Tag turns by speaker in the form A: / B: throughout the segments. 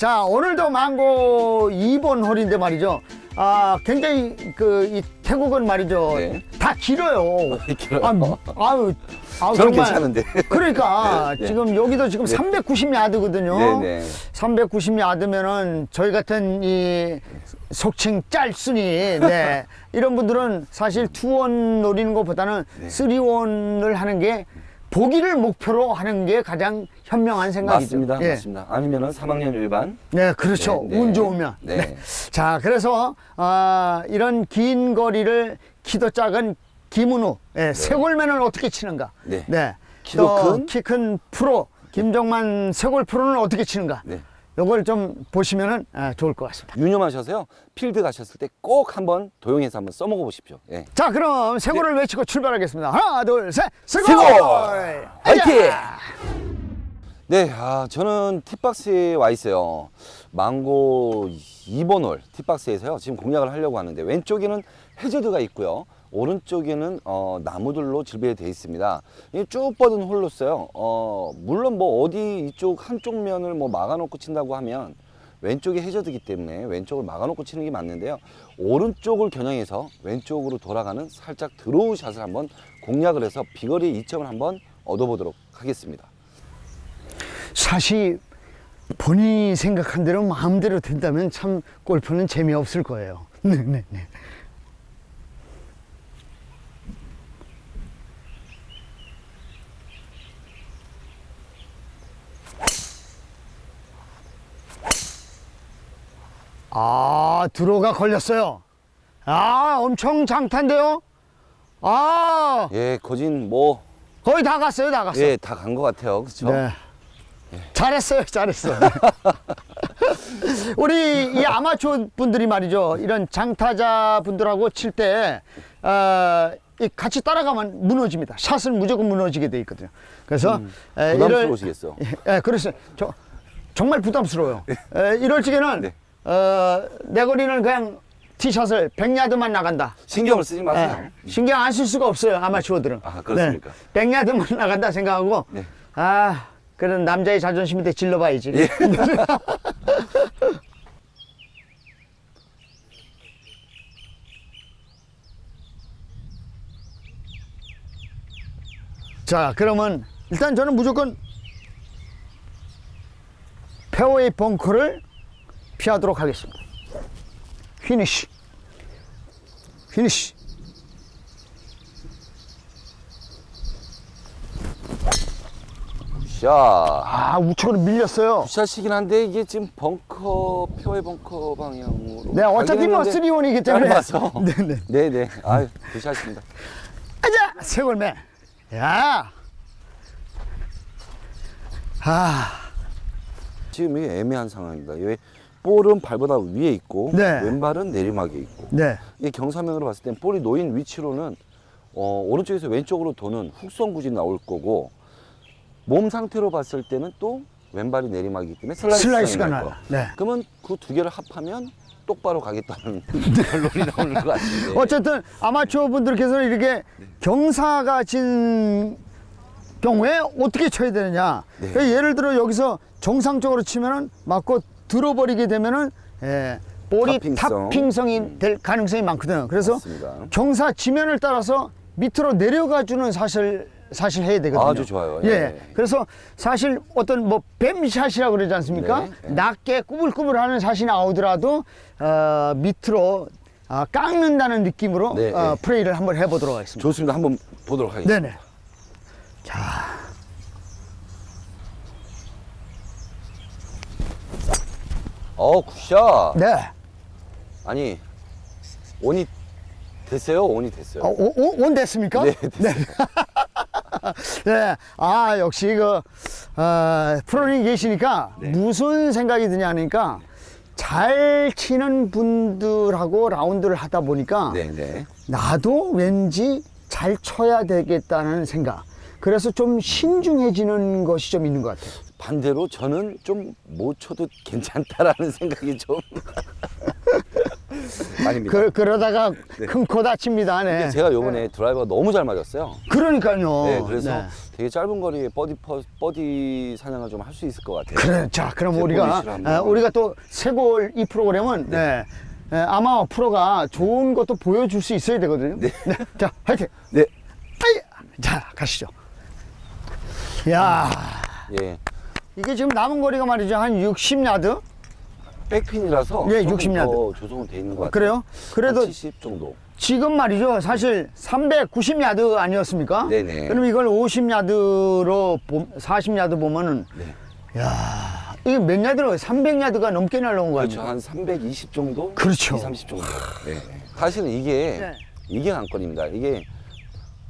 A: 자, 오늘도 망고 2번 홀인데 말이죠. 아, 굉장히 그, 이 태국은 말이죠.
B: 네.
A: 다 길어요.
B: 길어요.
A: 아, 뭐, 아유, 아유,
B: 저는
A: 정말.
B: 괜찮은데.
A: 그러니까
B: 네.
A: 지금 여기도 지금 390야드거든요.
B: 네 네.
A: 390야드면은 저희 같은 이 속칭 짤순이 네. 이런 분들은 사실 투원 노리는 것보다는
B: 네.
A: 쓰리원을 하는 게 보기를 목표로 하는 게 가장 현명한 생각이죠.
B: 맞습니다.
A: 예.
B: 맞습니다. 아니면은 3학년 일반.
A: 네, 그렇죠.
B: 네, 네.
A: 운 좋으면.
B: 네.
A: 자, 그래서 아, 이런 긴 거리를 키도 작은 김은우, 예, 세골맨을 어떻게 치는가?
B: 네. 키도
A: 또
B: 큰?
A: 키 큰 프로 김정만 세골 프로는 어떻게 치는가?
B: 네.
A: 요걸 좀 보시면은 아, 좋을 것 같습니다.
B: 유념하셔서요. 필드 가셨을 때 꼭 한번 도용해서 한번 써먹어 보십시오. 예.
A: 자, 그럼 세골을 외치고 출발하겠습니다. 하나, 둘, 셋, 세골!
B: 세골! 화이팅! 네, 아, 저는 팁박스에 와 있어요. 망고 2번 홀 팁박스에서요. 지금 공략을 하려고 하는데 왼쪽에는 해저드가 있고요. 오른쪽에는 어, 나무들로 질비되어 있습니다. 이쭉 뻗은 홀로서요. 어, 물론 뭐 어디 이쪽 한쪽 면을 뭐 막아놓고 친다고 하면 왼쪽이 해저드기 때문에 왼쪽을 막아놓고 치는 게 맞는데요. 오른쪽을 겨냥해서 왼쪽으로 돌아가는 살짝 드로우 샷을 한번 공략을 해서 비거리 2점을 한번 얻어보도록 하겠습니다.
A: 사실 본인이 생각한 대로 마음대로 된다면 참 골프는 재미없을 거예요. 네, 네, 네. 아, 드로가 걸렸어요. 아, 엄청 장탄데요? 아,
B: 예, 거진 뭐,
A: 거의 다 갔어요, 다 갔어요.
B: 예, 다 간 것 같아요. 그렇죠?
A: 네. 잘했어요, 잘했어. 우리 이 아마추어 분들이 말이죠. 이런 장타자 분들하고 칠 때, 어, 이 같이 따라가면 무너집니다. 샷은 무조건 무너지게 돼 있거든요. 그래서, 에,
B: 부담스러우시겠어.
A: 이럴- 예, 그래서 저, 정말 부담스러워요. 에, 이럴 적에는,
B: 네.
A: 어, 내 거리는 그냥 티샷을 100야드만 나간다.
B: 신경을 쓰지 마세요.
A: 예, 신경 안 쓸 수가 없어요 아마추어들은.
B: 아, 그렇습니까?
A: 네, 100야드만 나간다 생각하고
B: 네.
A: 아 그런 남자의 자존심인데 질러봐야지.
B: 예.
A: 자 그러면 일단 저는 무조건 페어웨이 벙커를 피하도록 하겠습니다. 피니쉬. 피니쉬.
B: 샷.
A: 아 우측으로 밀렸어요.
B: 샷이긴 한데 이게 지금 벙커 표의 벙커 방향으로.
A: 네 어차피 뭐
B: 가긴 했는데
A: 3원이기 때문에.
B: 짧아서.
A: 네네.
B: 네네. 아유 굿샷입니다.
A: 아자 세골매. 야. 아.
B: 지금 이게 애매한 상황입니다. 왜 볼은 발보다 위에 있고
A: 네.
B: 왼발은 내리막에 있고.
A: 네.
B: 이게 경사면으로 봤을 땐 볼이 놓인 위치로는 어, 오른쪽에서 왼쪽으로 도는 훅선 구질이 나올 거고 몸 상태로 봤을 때는 또 왼발이 내리막이기 때문에 슬라이스
A: 슬라이스가
B: 날. 거야.
A: 네.
B: 그러면 그 두 개를 합하면 똑바로 가겠다는 결론이 나오는 것 같은데.
A: 어쨌든 아마추어 분들께서는 이렇게 경사가 진 경우에 어떻게 쳐야 되느냐.
B: 네.
A: 그러니까 예를 들어 여기서 정상적으로 치면은 맞고 들어버리게 되면은 예, 볼이
B: 탑핑성.
A: 탑핑성이 될 가능성이 많거든요. 그래서
B: 맞습니다.
A: 경사 지면을 따라서 밑으로 내려가주는 사실 사실 해야 되거든요.
B: 아주 좋아요.
A: 예.
B: 예.
A: 그래서 사실 어떤 뭐 뱀샷이라고 그러지 않습니까?
B: 네, 네.
A: 낮게 꾸불꾸불하는 샷이 나오더라도 어, 밑으로 아, 깎는다는 느낌으로
B: 네,
A: 어,
B: 네.
A: 플레이를 한번 해보도록 하겠습니다.
B: 좋습니다. 한번 보도록 하겠습니다.
A: 네네. 자,
B: 어, 굿샷.
A: 네.
B: 아니, 온이 됐어요? 온이 됐어요.
A: 어, 오, 오, 온 됐습니까?
B: 네, 됐어요.
A: 네. 아, 역시 그, 어, 프로님 계시니까
B: 네.
A: 무슨 생각이 드냐니까 잘 치는 분들하고 라운드를 하다 보니까
B: 네, 네.
A: 나도 왠지 잘 쳐야 되겠다는 생각. 그래서 좀 신중해지는 것이 좀 있는 것 같아요.
B: 반대로 저는 좀 못 쳐도 괜찮다라는 생각이 좀 아닙니다.
A: 그, 그러다가
B: 네.
A: 큰코 다칩니다. 네.
B: 근데 제가 요번에 드라이버가 너무 잘 맞았어요.
A: 그러니까요.
B: 네, 그래서
A: 네.
B: 되게 짧은 거리에 버디 퍼, 버디 사냥을 좀 할 수 있을 것 같아요.
A: 그래, 자, 그럼
B: 제
A: 우리가
B: 한번.
A: 아, 우리가 또 세골 이 프로그램은 네. 예, 아마 프로가 좋은 것도 보여줄 수 있어야 되거든요.
B: 네.
A: 자, 화이팅.
B: 네,
A: 아이, 자, 가시죠. 야,
B: 예.
A: 이게 지금 남은 거리가 말이죠 한 60야드.
B: 백핀이라서
A: 예,
B: 조금
A: 60 야드.
B: 더 조성은 돼 있는 것 같아요.
A: 그래요? 그래도
B: 한70 정도.
A: 지금 말이죠. 사실 390야드 아니었습니까?
B: 네네.
A: 그럼 이걸 50야드로 40야드 보면은
B: 네.
A: 야, 이게 몇 야드로 300야드가 넘게 날라온 거
B: 그렇죠.
A: 아니에요?
B: 한320 정도?
A: 그렇죠.
B: 2, 30 정도. 네. 사실은 이게
A: 네.
B: 이게 관건입니다. 이게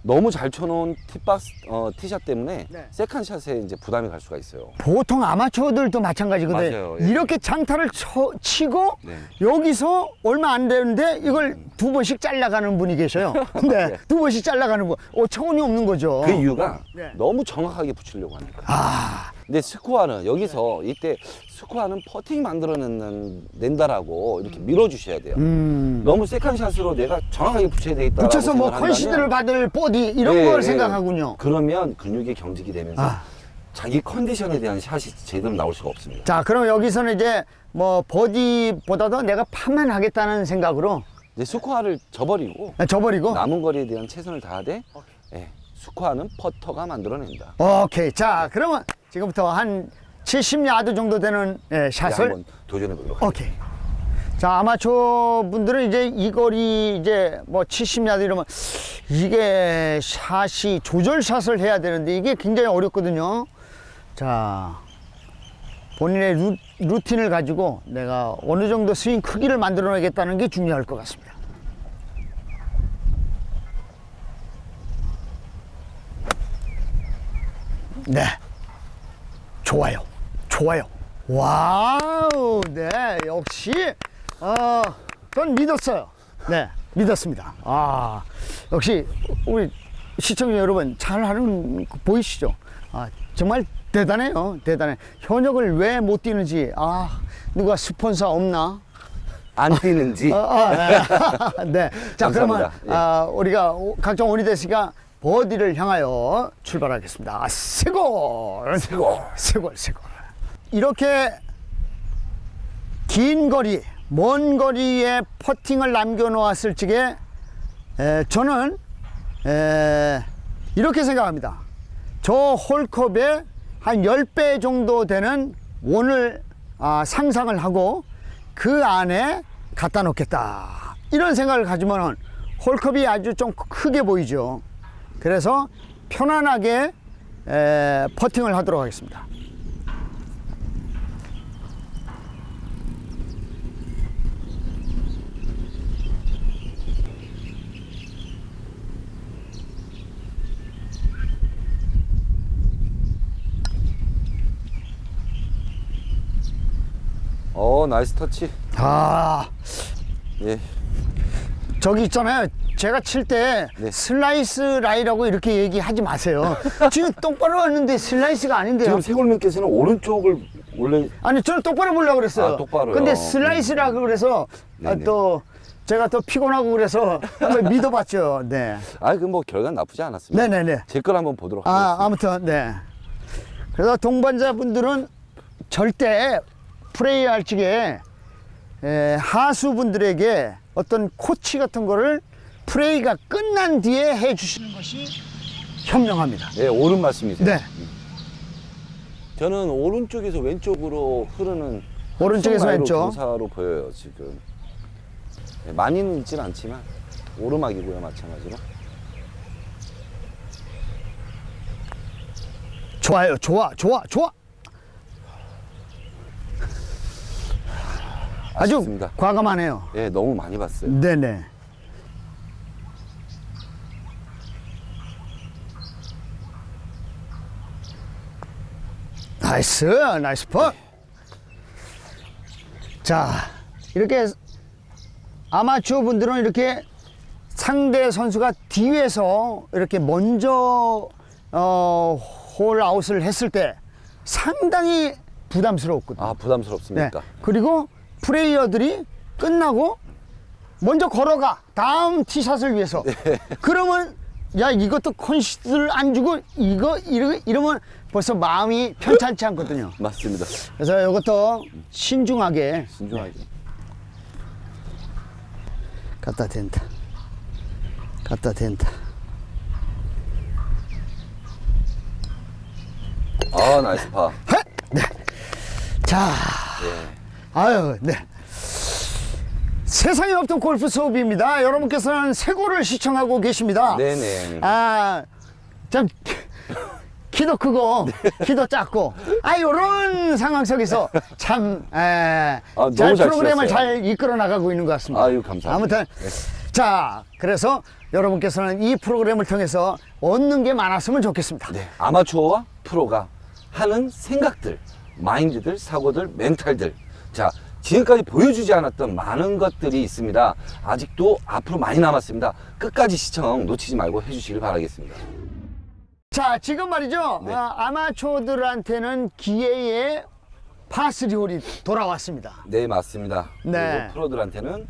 B: 너무 잘 쳐놓은 티박스 어, 티샷 때문에
A: 네.
B: 세컨 샷에 이제 부담이 갈 수가 있어요.
A: 보통 아마추어들도 마찬가지거든요.
B: 맞아요. 예.
A: 이렇게 장타를 쳐, 치고
B: 네.
A: 여기서 얼마 안 되는데 이걸 두 번씩 잘라가는 분이 계셔요. 네,
B: 네.
A: 두 번씩 잘라가는 거. 어, 차원이 없는 거죠.
B: 그 이유가
A: 네.
B: 너무 정확하게 붙이려고 거예요.
A: 아,
B: 근데 스코어는 여기서 이때 스코어는 퍼팅 만들어내는 낸다라고 이렇게 밀어주셔야 돼요.
A: 음.
B: 너무 세컨샷으로 내가 정확하게 붙여야 되겠다.
A: 붙여서 뭐 컨시드를 받을 보디 이런
B: 네,
A: 걸
B: 네.
A: 생각하군요.
B: 그러면 근육이 경직이 되면서
A: 아.
B: 자기 컨디션에 대한 샷이 제대로 나올 수가 없습니다.
A: 자, 그럼 여기서는 이제 뭐 버디보다도 내가 파만 하겠다는 생각으로
B: 이제 스코어를 저버리고
A: 져버리고.
B: 남은 거리에 대한 최선을 다하되 예, 스코어는 퍼터가 만들어낸다.
A: 오케이. 자, 그러면 지금부터 한 70야드 정도 되는 예,
B: 이제
A: 샷을
B: 한번 도전해 보도록.
A: 오케이. 자, 아마추어 분들은 이제 이 거리 이제 뭐 70야드 이러면 이게 샷이 조절 샷을 해야 되는데 이게 굉장히 어렵거든요. 자, 본인의 루, 루틴을 가지고 내가 어느 정도 스윙 크기를 만들어내겠다는 게 중요할 것 같습니다. 네. 좋아요. 좋아요. 와우. 네. 역시, 어, 전 믿었어요. 네. 믿었습니다. 아, 역시 우리 시청자 여러분 잘 하는 거 보이시죠? 아, 정말 대단해요. 대단해. 현역을 왜 못 뛰는지, 아, 누가 스폰서 없나?
B: 안 뛰는지
A: 어, 어, 네. 네. 자, 그러면
B: 감사합니다. 예.
A: 아, 우리가 각종 됐으니까 버디를 향하여 출발하겠습니다. 아, 세골, 세골, 세골, 세골. 이렇게 긴 거리, 먼 거리에 퍼팅을 남겨놓았을 적에 에, 저는 에, 이렇게 생각합니다. 저 홀컵에 한 10배 정도 되는 원을 아, 상상을 하고 그 안에 갖다 놓겠다. 이런 생각을 가지면 홀컵이 아주 좀 크게 보이죠. 그래서 편안하게 에, 퍼팅을 하도록 하겠습니다.
B: 어 나이스 터치
A: 아,
B: 예
A: 저기 있잖아요. 제가 칠 때
B: 네.
A: 슬라이스 라이라고 이렇게 얘기하지 마세요. 지금 똑바로 왔는데 슬라이스가 아닌데요.
B: 지금 세골님께서는 오른쪽을 원래
A: 아니 저는 똑바로 보려고 그랬어요.
B: 아, 똑바로요?
A: 근데 슬라이스라고 그래서 아,
B: 네네.
A: 또 제가 또 피곤하고 그래서 한번 믿어봤죠. 네.
B: 아그뭐 결과는 나쁘지 않았습니다.
A: 네네네.
B: 제 걸 한번 보도록
A: 아
B: 하겠습니다.
A: 아무튼 네. 그래서 동반자분들은 절대 플레이할 적에 에, 하수분들에게 어떤 코치 같은 거를 플레이가 끝난 뒤에 해주시는 것이 현명합니다.
B: 네 옳은 말씀이세요.
A: 네.
B: 저는 오른쪽에서 왼쪽으로 흐르는
A: 오른쪽에서 왼쪽.
B: 경사로 보여요 지금. 네, 많이는 있진 않지만 오르막이고요 마찬가지로.
A: 좋아요. 좋아. 좋아. 좋아. 아주
B: 아쉽습니다.
A: 과감하네요.
B: 예 너무 많이 봤어요.
A: 네네. 나이스, 나이스 퍼. 자, 이렇게 아마추어 분들은 이렇게 상대 선수가 뒤에서 이렇게 먼저 어, 홀 아웃을 했을 때 상당히 부담스러웠거든요.
B: 아 부담스럽습니까?
A: 네. 그리고 플레이어들이 끝나고 먼저 걸어가. 다음 티샷을 위해서. 그러면 야 이것도 컨시드를 안 주고 이거 이러, 이러면 벌써 마음이 편찮지 않거든요.
B: 맞습니다.
A: 그래서 이것도 신중하게
B: 신중하게.
A: 갖다 댄다. 갖다 댄다.
B: 아, 나이스 파.
A: 자,
B: 예.
A: 아유, 네. 세상에 없던 골프 수업입니다. 여러분께서는 세 골을 시청하고 계십니다.
B: 네네.
A: 아, 참, 키도 크고, 키도 작고, 아, 요런 상황 속에서 참, 에,
B: 너무
A: 잘
B: 잘
A: 프로그램을
B: 치셨어요.
A: 잘 이끌어 나가고 있는 것 같습니다.
B: 아유, 감사합니다.
A: 아무튼, 자, 그래서 여러분께서는 이 프로그램을 통해서 얻는 게 많았으면 좋겠습니다.
B: 네. 아마추어와 프로가 하는 생각들, 마인드들, 사고들, 멘탈들. 자, 지금까지 보여주지 않았던 많은 것들이 있습니다. 아직도 앞으로 많이 남았습니다. 끝까지 시청 놓치지 말고 해주시길 바라겠습니다.
A: 자, 지금 말이죠.
B: 네.
A: 아, 아마추어들한테는 기회의 파스리홀이 돌아왔습니다.
B: 네, 맞습니다.
A: 네.
B: 그리고 프로들한테는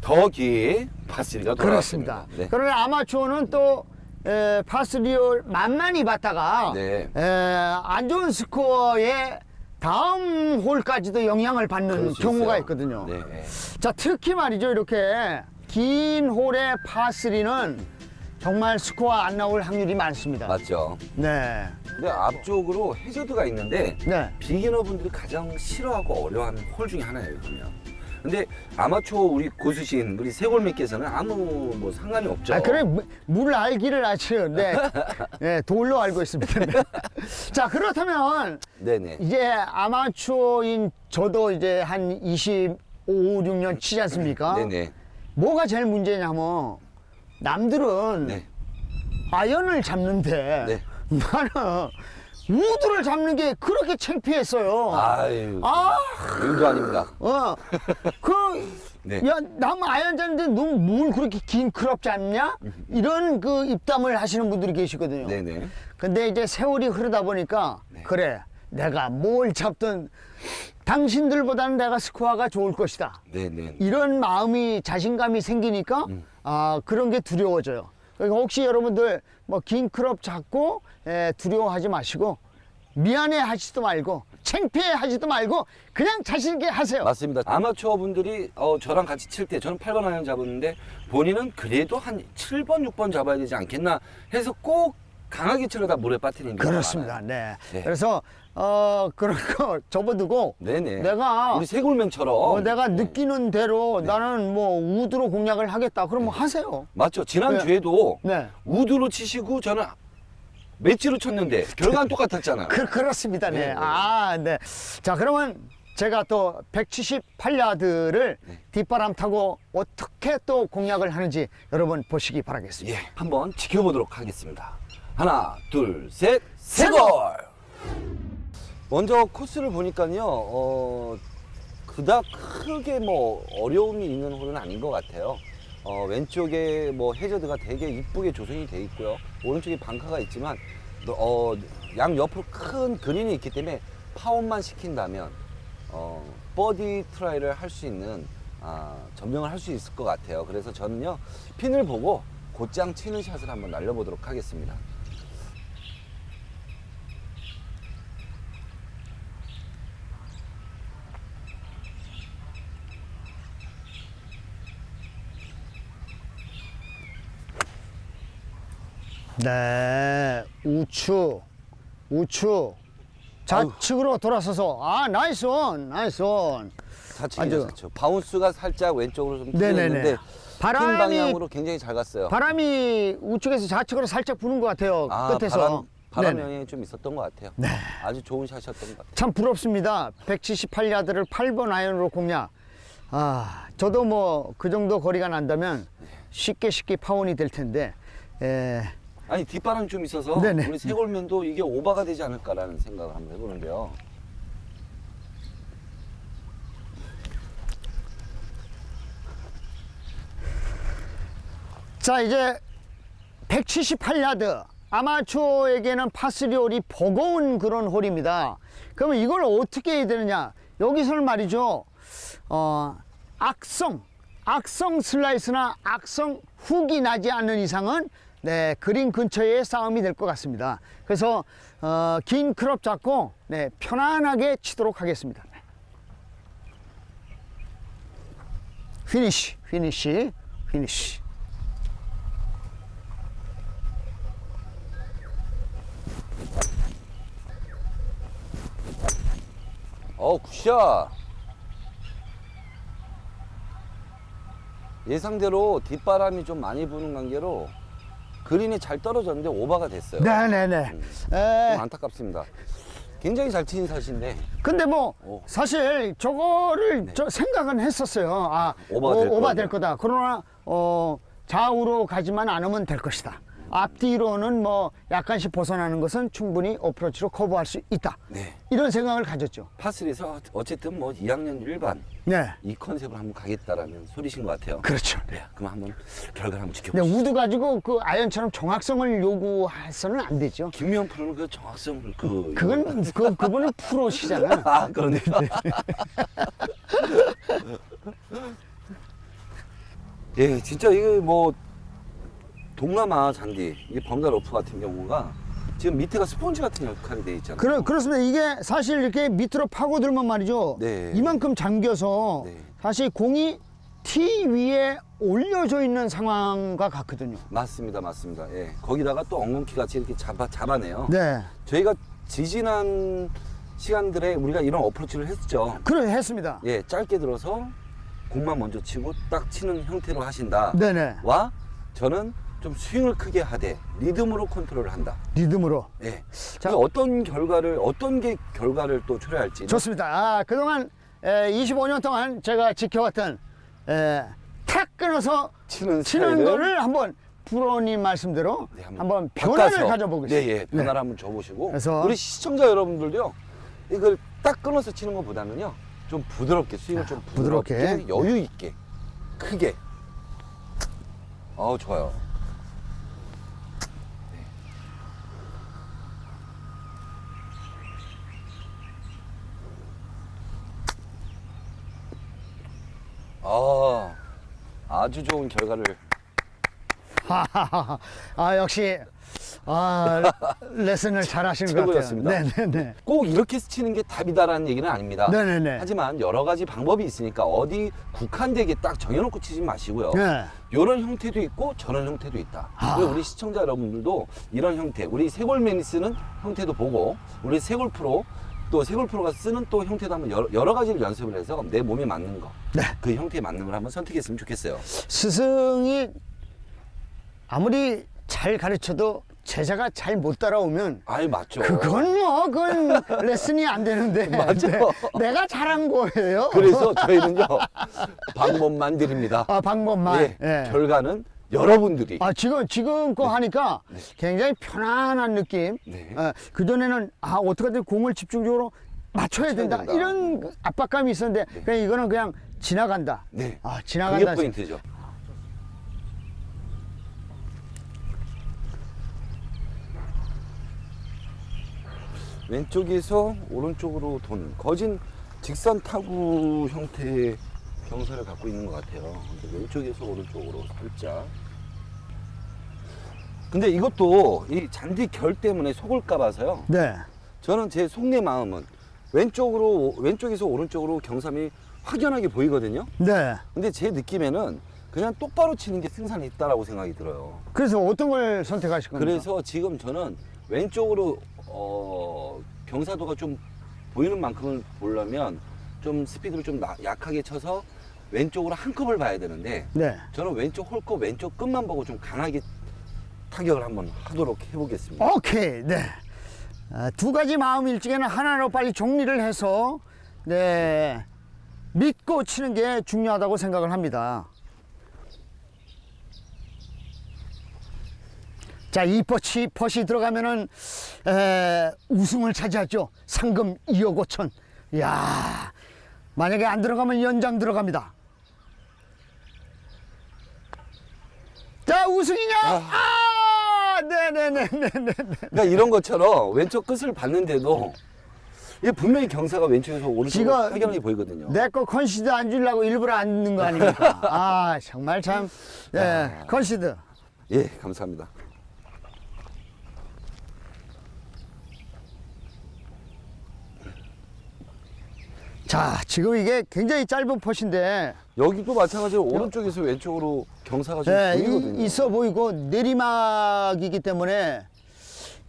B: 더 기회의 파스리가
A: 그렇습니다.
B: 돌아왔습니다. 네.
A: 그러나 아마추어는 또 에, 파스리홀 만만히 봤다가
B: 네.
A: 에, 안 좋은 스코어에 다음 홀까지도 영향을 받는
B: 그럴 수
A: 경우가
B: 있어요.
A: 있거든요.
B: 네. 네.
A: 자, 특히 말이죠. 이렇게 긴 홀의 파3는 정말 스코어 안 나올 확률이 많습니다.
B: 맞죠.
A: 네.
B: 근데 앞쪽으로 해저드가 있는데
A: 네.
B: 비기너 분들이 가장 싫어하고 어려워하는 홀 중에 하나예요, 그러면. 근데 아마추어 우리 고수신 우리 세골미께서는 아무 뭐 상관이 없죠.
A: 아, 그래, 무- 물 알기를 아죠. 네. 네, 돌로 알고 있습니다. 네. 자, 그렇다면
B: 네네.
A: 이제 아마추어인 저도 이제 한 25, 6년 치지 않습니까?
B: 네네.
A: 뭐가 제일 문제냐면 남들은
B: 네.
A: 아연을 잡는데
B: 네.
A: 나는 우드를 잡는 게 그렇게 창피했어요.
B: 아유.
A: 아,
B: 일도 아닙니다.
A: 어, 그,
B: 네.
A: 야, 남 아연 잡는데 넌 뭘 그렇게 긴 클럽 잡냐? 이런 그 입담을 하시는 분들이 계시거든요.
B: 네네.
A: 근데 이제 세월이 흐르다 보니까
B: 네.
A: 그래 내가 뭘 잡든 당신들보다는 내가 스코어가 좋을 것이다
B: 네네.
A: 이런 마음이 자신감이 생기니까
B: 음.
A: 아 그런 게 두려워져요 그러니까 혹시 여러분들 뭐긴 클럽 잡고 에, 두려워하지 마시고 미안해 하지도 말고 창피해 하지도 말고 그냥 자신 있게 하세요
B: 맞습니다. 아마추어 분들이 어, 저랑 같이 칠 때 저는 8번 아이언 잡았는데 본인은 그래도 한 7번, 6번 잡아야 되지 않겠나 해서 꼭 강하게 치려다 물에 빠뜨리는 경우가
A: 그렇습니다
B: 많아요.
A: 네.
B: 네.
A: 그래서 어 그런 거 접어두고
B: 네네.
A: 내가
B: 우리 세골맨처럼
A: 어, 내가
B: 네.
A: 느끼는 대로 나는 뭐 우드로 공략을 하겠다. 그러면 하세요.
B: 맞죠. 지난
A: 네.
B: 주에도
A: 네.
B: 우드로 치시고 저는 맷지로 쳤는데 결과는 똑같았잖아요.
A: 그, 그렇습니다. 네.
B: 네, 네.
A: 아, 네. 자, 그러면 제가 또 178야드를
B: 네.
A: 뒷바람 타고 어떻게 또 공략을 하는지 여러분 보시기 바라겠습니다.
B: 예, 한번 지켜보도록 하겠습니다. 하나, 둘, 셋, 세골! 먼저 코스를 보니까요, 어, 그닥 크게 뭐 어려움이 있는 홀은 아닌 것 같아요. 어, 왼쪽에 뭐 해저드가 되게 이쁘게 조성이 돼 있고요. 오른쪽에 방카가 있지만, 어, 양 옆으로 큰 그린이 있기 때문에 파원만 시킨다면, 어, 버디 트라이를 할 수 있는, 아, 점령을 할 수 있을 것 같아요. 그래서 저는요, 핀을 보고 곧장 치는 샷을 한번 날려보도록 하겠습니다.
A: 네. 우측, 우측. 좌측으로 돌아서서 아 나이스 온 나이스 온
B: 좌측이
A: 아주-
B: 좌측. 바운스가 살짝 왼쪽으로 좀
A: 네네네.
B: 틀렸는데
A: 바람이-
B: 핀 방향으로 굉장히 잘 갔어요.
A: 바람이 우측에서 좌측으로 살짝 부는 것 같아요
B: 아,
A: 끝에서
B: 바람, 바람
A: 네네.
B: 영향이 좀 있었던 것 같아요.
A: 네.
B: 아주 좋은 샷이었던 것 같아요.
A: 참 부럽습니다. 178야드를 8번 아이언으로 공략. 아, 저도 뭐 그 정도 거리가 난다면 쉽게 쉽게 파원이 될 텐데. 에,
B: 아니 뒷바람이 좀 있어서
A: 네네.
B: 우리 세골면도 이게 오바가 되지 않을까라는 생각을 한번 해보는데요.
A: 자, 이제 178야드. 아마추어에게는 파스리 홀이 버거운 그런 홀입니다. 그러면 이걸 어떻게 해야 되느냐? 여기서는 말이죠. 어, 악성, 악성 슬라이스나 악성 훅이 나지 않는 이상은 네, 그린 근처의 싸움이 될 것 같습니다. 그래서 어, 긴 크롭 잡고 네, 편안하게 치도록 하겠습니다. 네. 피니쉬, 피니쉬, 피니쉬.
B: 어, 굿샷. 예상대로 뒷바람이 좀 많이 부는 관계로 그린이 잘 떨어졌는데 오버가 됐어요.
A: 네네네.
B: 음.
A: 에,
B: 좀 안타깝습니다. 굉장히 잘 치는 샷인데
A: 근데 뭐
B: 오.
A: 사실 저거를 저 생각은 했었어요. 아
B: 네. 오버가 될
A: 오버
B: 거다.
A: 될 거다. 그러나 어, 좌우로 가지만 않으면 될 것이다. 앞뒤로는 뭐 약간씩 벗어나는 것은 충분히 어프로치로 커버할 수 있다.
B: 네.
A: 이런 생각을 가졌죠.
B: 파슬에서 어쨌든 뭐 2학년 1반
A: 네,
B: 이 컨셉을 한번 가겠다라는 소리신 것 같아요.
A: 그렇죠.
B: 네, 그럼 한번 결과를 한번
A: 근데
B: 지켜보시죠.
A: 우드 가지고 그 아연처럼 정확성을 요구해서는 안 되죠.
B: 김미영 프로는 그 정확성을 그
A: 그건 그 그분은 프로시잖아.
B: 아 그러네. 예, 진짜 이게 뭐 동남아 잔디 이 범다 러프 같은 경우가 지금 밑에가 스폰지 같은 역할이 돼 있잖아요.
A: 그렇, 그렇습니다. 이게 사실 이렇게 밑으로 파고들면 말이죠.
B: 네.
A: 이만큼 잠겨서
B: 네.
A: 사실 공이 티 위에 올려져 있는 상황과 같거든요.
B: 맞습니다, 맞습니다. 예, 거기다가 또 엉겅퀴 같이 이렇게 잡아 잡아내요.
A: 네.
B: 저희가 지지난 시간들에 우리가 이런 어프로치를 했죠.
A: 그래, 했습니다.
B: 예, 짧게 들어서 공만 먼저 치고 딱 치는 형태로 하신다.
A: 네네.
B: 와 저는 좀 스윙을 크게 하되 리듬으로 컨트롤을 한다.
A: 리듬으로.
B: 예.
A: 자.
B: 그 어떤 결과를 어떤 게 결과를 또 초래할지.
A: 좋습니다. 아, 그동안 에, 25년 동안 제가 지켜왔던 에, 탁 끊어서
B: 치는
A: 치는
B: 스타일을
A: 거를 한번 프로님 말씀대로
B: 네,
A: 한번 변화를
B: 바꿔서,
A: 가져보겠습니다.
B: 네, 예, 변화를 한번 줘보시고.
A: 그래서-
B: 우리 시청자 여러분들도요. 이걸 딱 끊어서 치는 것보다는요. 좀 부드럽게 스윙을 좀 부드럽게,
A: 부드럽게.
B: 여유 있게 크게. 어우 좋아요. 네. 아, 아주 좋은 결과를
A: 하하하. 아 역시 아 레슨을 잘 하시는 것 같아요.
B: 최고였습니다.
A: 네네네.
B: 꼭 이렇게 치는 게 답이다라는 얘기는 아닙니다.
A: 네네네.
B: 하지만 여러 가지 방법이 있으니까 어디 국한되게 딱 정해놓고 치지 마시고요.
A: 네.
B: 이런 형태도 있고 저런 형태도 있다.
A: 아.
B: 그리고 우리 시청자 여러분들도 이런 형태, 우리 세골맨이 쓰는 형태도 보고 우리 세골 프로 또 세골 프로가 쓰는 또 형태도 한번 여러, 여러 가지를 연습을 해서 내 몸에 맞는 거,
A: 네.
B: 그 형태에 맞는 걸 한번 선택했으면 좋겠어요.
A: 스승이 아무리 잘 가르쳐도 제자가 잘 못 따라오면
B: 아이 맞죠.
A: 그건 뭐 그건 레슨이 안 되는데
B: 맞아.
A: 네, 내가 잘한 거예요.
B: 그래서 저희는요 방법만 드립니다.
A: 아 방법만.
B: 예,
A: 예.
B: 결과는 여러분들이
A: 아 지금 지금 거 하니까 굉장히 편안한 느낌.
B: 네.
A: 그 전에는 아 어떻게든 공을 집중적으로 맞춰야 된다,
B: 된다.
A: 이런 그 압박감이 있었는데 그냥 이거는 그냥 지나간다.
B: 네.
A: 아
B: 그게
A: 지나간다.
B: 포인트죠. 왼쪽에서 오른쪽으로 도는 거진 직선 타구 형태의 경사를 갖고 있는 것 같아요. 왼쪽에서 오른쪽으로 살짝. 근데 이것도 이 잔디 결 때문에 속을까 봐서요.
A: 네.
B: 저는 제 속내 마음은 왼쪽으로 왼쪽에서 오른쪽으로 경삼이 확연하게 보이거든요.
A: 네.
B: 근데 제 느낌에는 그냥 똑바로 치는 게 승산이 있다라고 생각이 들어요.
A: 그래서 어떤 걸 선택하실 겁니까?
B: 그래서 지금 저는 왼쪽으로 어, 경사도가 좀 보이는 만큼을 보려면 좀 스피드를 좀 나- 약하게 쳐서 왼쪽으로 한 컵을 봐야 되는데
A: 네.
B: 저는 왼쪽 홀컵 왼쪽 끝만 보고 좀 강하게 타격을 한번 하도록 해보겠습니다.
A: 오케이. 네. 아, 두 가지 마음 일찍에는 하나로 빨리 정리를 해서 네 믿고 치는 게 중요하다고 생각을 합니다. 자, 이 퍼치 퍼시 들어가면은 에, 우승을 차지하죠. 상금 2억 5천. 야, 만약에 안 들어가면 연장 들어갑니다. 자, 우승이냐? 아, 네네네네네.
B: 그러니까 이런 것처럼 왼쪽 끝을 봤는데도 이게 분명히 경사가 왼쪽에서 오른쪽으로
A: 지가
B: 확연하게 보이거든요.
A: 내 거 컨시드 안 주려고 일부러 안 넣는 거 아닙니까? 아, 정말 참. 예, 컨시드.
B: 예, 감사합니다.
A: 자, 지금 이게 굉장히 짧은 퍼신데,
B: 여기도 마찬가지로 오른쪽에서 왼쪽으로 경사가 좀
A: 예,
B: 보이거든요.
A: 이- 있어 보이고 내리막이기 때문에,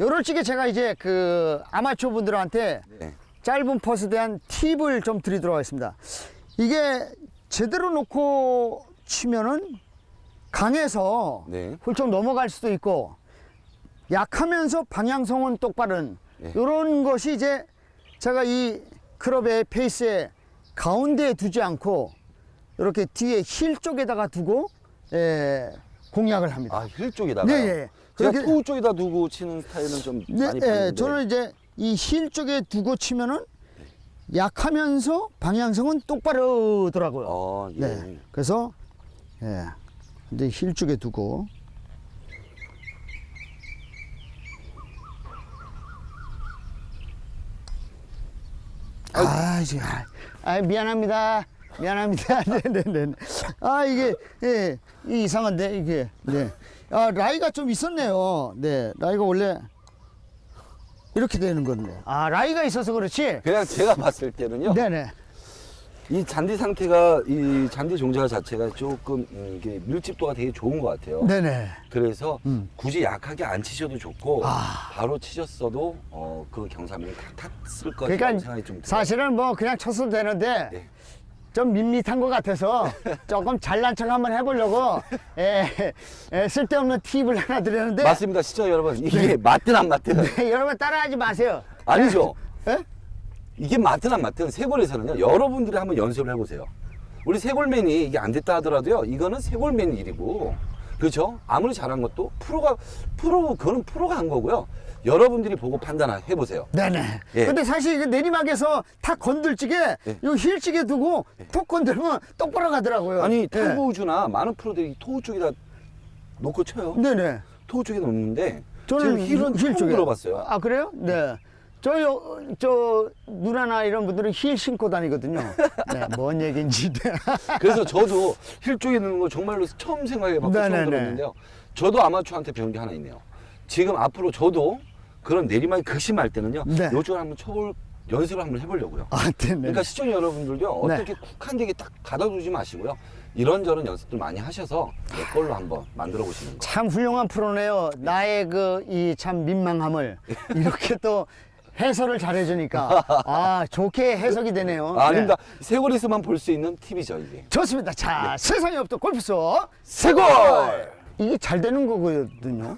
A: 요럴 적에 제가 이제 그 아마추어 분들한테
B: 네.
A: 짧은 퍼스에 대한 팁을 좀 드리도록 하겠습니다. 이게 제대로 놓고 치면은 강해서
B: 네.
A: 훌쩍 넘어갈 수도 있고 약하면서 방향성은 똑바른
B: 네.
A: 이런 것이 이제 제가 이 클럽의 페이스의 가운데에 두지 않고 이렇게 뒤에 힐 쪽에다가 두고 예, 공략을 합니다.
B: 아, 힐 쪽에다가.
A: 네, 예.
B: 제가
A: 그렇게-
B: 토우 쪽에다 두고 치는 스타일은 좀
A: 네,
B: 많이
A: 예,
B: 봤는데.
A: 저는 이제 이 힐 쪽에 두고 치면은 약하면서 방향성은 똑바르더라고요.
B: 어, 예.
A: 네. 그래서 예. 근데 힐 쪽에 두고 아, 이제 아, 아, 미안합니다. 미안합니다. 네네네. 아 이게 예, 이 이상한데 이게 네. 아 라이가 좀 있었네요. 네, 라이가 원래 이렇게 되는 건데. 아 라이가 있어서 그렇지.
B: 그냥 제가 봤을 때는요.
A: 네네.
B: 이 잔디 상태가 이 잔디 종자 자체가 조금 음, 이게 밀집도가 되게 좋은 것 같아요.
A: 네네.
B: 그래서
A: 음.
B: 굳이 약하게 안 치셔도 좋고
A: 아.
B: 바로 치셨어도 어, 그 경사면이 다 탔을 것이라고
A: 그러니까
B: 생각이 좀 들어요.
A: 사실은 뭐 그냥 쳤어도 되는데
B: 네.
A: 좀 밋밋한 것 같아서 조금 잘난 척 한번 해보려고 에, 에, 쓸데없는 팁을 하나 드렸는데
B: 맞습니다, 시청자 여러분. 이게
A: 네.
B: 맞든 안 맞든
A: 여러분 따라하지 마세요.
B: 아니죠.
A: 예?
B: 이게 맞든 안 맞든 세골에서는요 여러분들이 한번 연습을 해보세요 우리 세골맨이 이게 안 됐다 하더라도요 이거는 세골맨 일이고 그렇죠 아무리 잘한 것도 프로가 프로 그거는 프로가 한 거고요 여러분들이 보고 판단해 보세요
A: 네네.
B: 예.
A: 근데 사실 이거 내리막에서 탁 건들찌게
B: 예.
A: 이 힐찌게 두고 톡 건들면 똑바로 가더라고요.
B: 아니
A: 예.
B: 탈구우주나 많은 프로들이 토우 쪽에다 놓고 쳐요
A: 네네.
B: 토우 쪽에 놓는데
A: 저는
B: 지금 힐은
A: 힐
B: 처음
A: 쪽에.
B: 들어봤어요
A: 아 그래요? 네. 저, 요, 저, 누나나 이런 분들은 힐 신고 다니거든요. 네, 뭔 얘기인지. 네.
B: 그래서 저도 힐 쪽에 넣는 거 정말로 처음 생각해봤고 처음
A: 네네네.
B: 들었는데요. 저도 아마추어한테 배운 게 하나 있네요. 지금 앞으로 저도 그런 내리막이 극심할 때는요.
A: 네.
B: 요쪽을 한번 쳐볼 연습을 한번 해보려고요.
A: 아, 네 네.
B: 그러니까 시청자 여러분들도
A: 네.
B: 어떻게 쿡한 데게 딱 가둬두지 마시고요. 이런저런 연습들 많이 하셔서 내 걸로 한번 만들어 보시는 거.
A: 참 훌륭한 프로네요. 나의 그 이 참 민망함을 이렇게 또 해설을 잘해주니까 아 좋게 해석이 되네요.
B: 아, 아닙니다.
A: 네.
B: 세골에서만 볼 수 있는 팁이죠 이게.
A: 좋습니다. 자 세상에 없던 골프소
B: 세골!
A: 이게 잘 되는 거거든요.